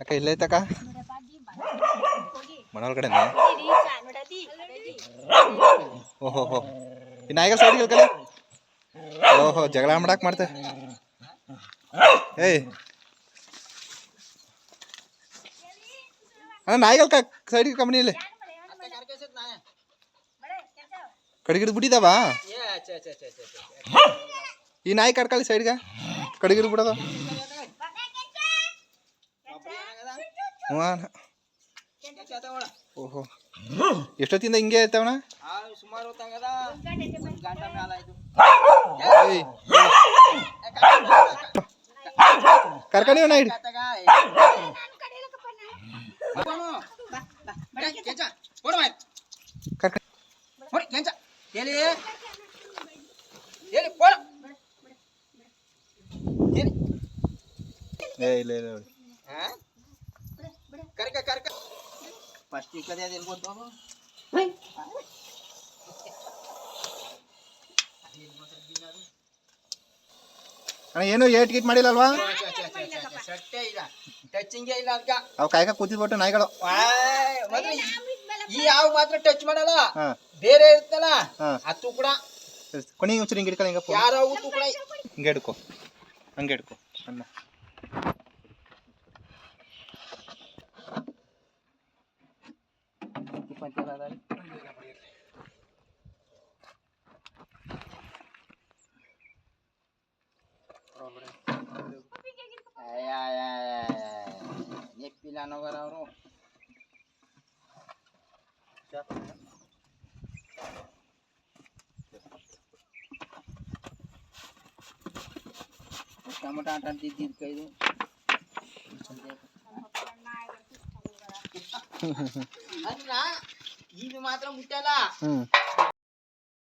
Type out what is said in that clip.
ಅಕ್ಕ ಇಲ್ಲೈತಕ್ಕ ಮನೆ ಒಳಗಡೆನೆ ಓಹೋ ಹೋ ಈ ನಾಯಿಗಳ ಸೈಡ್ಗೆ ಓಹೋ, ಜಗಳ ಮಾಡಕ್ ಮಾಡ್ತೆ. ಏಯ್. ಅಣ್ಣ, ನಾಯಿಗಳ ಸೈಡ್ಗೆ ಕಂಪ್ನಿಯಲ್ಲಿ ಕಡಿಗಿಡ್ದು ಬಿಟ್ಟಿದಾವ ಈ ನಾಯಿ ಕಡ್ಕಳಿ ಸೈಡ್ಗೆ. ಕಡಿಗಿಡ್ ಬಿಡೋದು. ಹ್ಞೂ. ಓಹೋ ಎಷ್ಟೊತ್ತಿಂದ ಹಿಂಗೆ ಆಯ್ತವಣ ಸುಮಾರು ಕರ್ಕೊಂಡಿ ಅಣ್ಣ ಹಿಡಿ ಆತಾಗ, ಏ. ಮಗನು, ಫಸ್ಟ್ ಈ ಕಡೆ ಏನು ಏಟ್ ಗೀಟ್ ಮಾಡಿಲ್ಲಲ್ವಾ ಸಟ್ಟೆ ಇಲ್ಲ ಟಚಿಂಗೇ ಇಲ್ಲ ಅದಕ್ಕ ಅವ್ ಕಾಯ್ಕ ಕೂತಿದ್ಬಿಟ್ಟು ನಾಯಿಗಳು ಈ- ಯಾವ ಮಾತ್ರ ಟಚ್ ಮಾಡಲ್ಲ ಹಾಂ ಬೇರೆ ಇರ್ತಲ್ಲ ಹತ್ತು ಅದು ಕೂಡ ಕೊನಿ ಒಂಚೂರು ಹಿಂಗೆ ಹಿಡ್ಕೊಳ್ಳಿ ಯಾರೋ ಕೂಡ ಹಿಂಗೆ ಹಿಡ್ಕೊ ಹಂಗೆ ಹಿಡ್ಕೊ ಅಣ್ಣ பார்த்தீங்களா அதாவது પિલાનો કરાવરો ટમાટા આટા દીધી કહી દઉં ಮಾತ್ರ ಮುಟ್ಟಲ್ಲ ಹ್ಞೂ